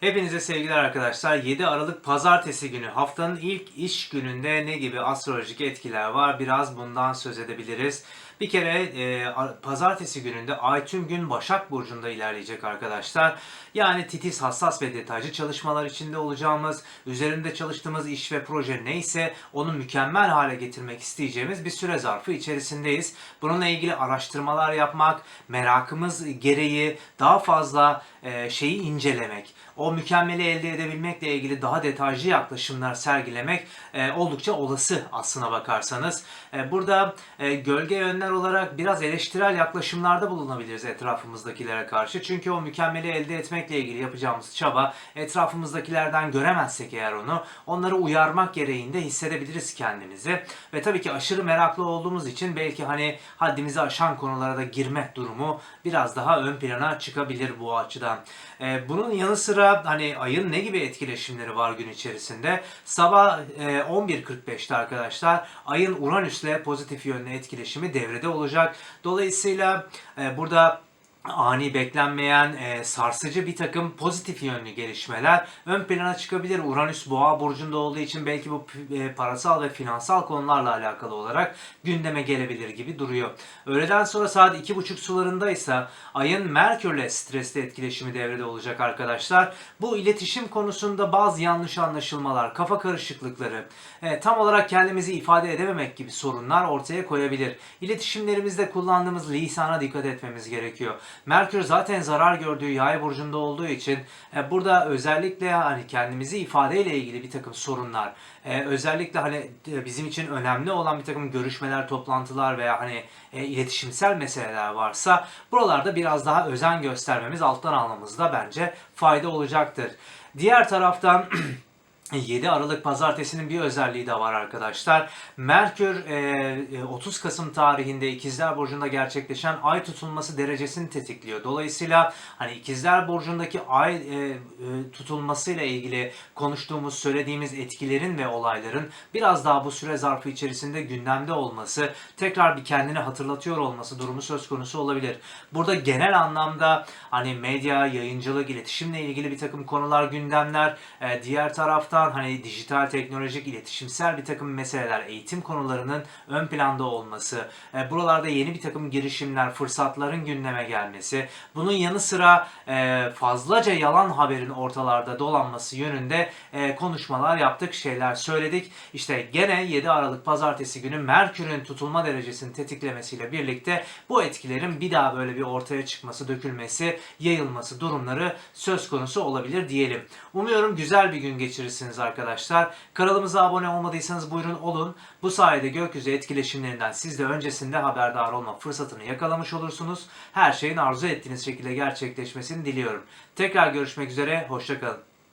Hepinize sevgiler arkadaşlar. 7 Aralık Pazartesi günü haftanın ilk iş gününde ne gibi astrolojik etkiler var? Biraz bundan söz edebiliriz. Bir kere e, pazartesi gününde ay tüm gün Başak Burcu'nda ilerleyecek arkadaşlar. Yani titiz, hassas ve detaycı çalışmalar içinde olacağımız, üzerinde çalıştığımız iş ve proje neyse onu mükemmel hale getirmek isteyeceğimiz bir süre zarfı içerisindeyiz. Bununla ilgili araştırmalar yapmak, merakımız gereği daha fazla e, şeyi incelemek, o mükemmeli elde edebilmekle ilgili daha detaycı yaklaşımlar sergilemek e, oldukça olası aslına bakarsanız. E, burada e, gölge yönler olarak biraz eleştirel yaklaşımlarda bulunabiliriz etrafımızdakilere karşı. Çünkü o mükemmeli elde etmekle ilgili yapacağımız çaba etrafımızdakilerden göremezsek eğer onu onları uyarmak gereğinde hissedebiliriz kendimizi. Ve tabii ki aşırı meraklı olduğumuz için belki hani haddimizi aşan konulara da girme durumu biraz daha ön plana çıkabilir bu açıdan. Ee, bunun yanı sıra hani ayın ne gibi etkileşimleri var gün içerisinde? Sabah e, 11.45'te arkadaşlar ayın Uranüs'le pozitif yönlü etkileşimi devrede olacak. Dolayısıyla e, burada ani beklenmeyen e, sarsıcı bir takım pozitif yönlü gelişmeler ön plana çıkabilir. Uranüs boğa burcunda olduğu için belki bu e, parasal ve finansal konularla alakalı olarak gündeme gelebilir gibi duruyor. Öğleden sonra saat iki buçuk sularındaysa ayın Merkürle stresli etkileşimi devrede olacak arkadaşlar. Bu iletişim konusunda bazı yanlış anlaşılmalar, kafa karışıklıkları, e, tam olarak kendimizi ifade edememek gibi sorunlar ortaya koyabilir. İletişimlerimizde kullandığımız lisana dikkat etmemiz gerekiyor. Merkür zaten zarar gördüğü yay burcunda olduğu için e, burada özellikle hani kendimizi ifadeyle ilgili bir takım sorunlar, e, özellikle hani e, bizim için önemli olan bir takım görüşmeler, toplantılar veya hani e, iletişimsel meseleler varsa buralarda biraz daha özen göstermemiz, alttan almamızda bence fayda olacaktır. Diğer taraftan 7 Aralık pazartesinin bir özelliği de var arkadaşlar. Merkür e, e, 30 Kasım tarihinde İkizler Burcu'nda gerçekleşen ay tutulması derecesini tetikliyor. Dolayısıyla hani İkizler Burcu'ndaki ay e, e, tutulmasıyla ilgili konuştuğumuz, söylediğimiz etkilerin ve olayların biraz daha bu süre zarfı içerisinde gündemde olması, tekrar bir kendini hatırlatıyor olması durumu söz konusu olabilir. Burada genel anlamda hani medya, yayıncılık, iletişimle ilgili bir takım konular, gündemler, e, diğer taraftan hani dijital, teknolojik, iletişimsel bir takım meseleler, eğitim konularının ön planda olması, e, buralarda yeni bir takım girişimler, fırsatların gündeme gelmesi, bunun yanı sıra e, fazlaca yalan haberin ortalarda dolanması yönünde e, konuşmalar yaptık, şeyler söyledik. İşte gene 7 Aralık pazartesi günü Merkür'ün tutulma derecesini tetiklemesiyle birlikte bu etkilerin bir daha böyle bir ortaya çıkması, dökülmesi, yayılması durumları söz konusu olabilir diyelim. Umuyorum güzel bir gün geçirirsiniz arkadaşlar. Kanalımıza abone olmadıysanız buyurun olun. Bu sayede gökyüzü etkileşimlerinden siz de öncesinde haberdar olma fırsatını yakalamış olursunuz. Her şeyin arzu ettiğiniz şekilde gerçekleşmesini diliyorum. Tekrar görüşmek üzere, hoşçakalın.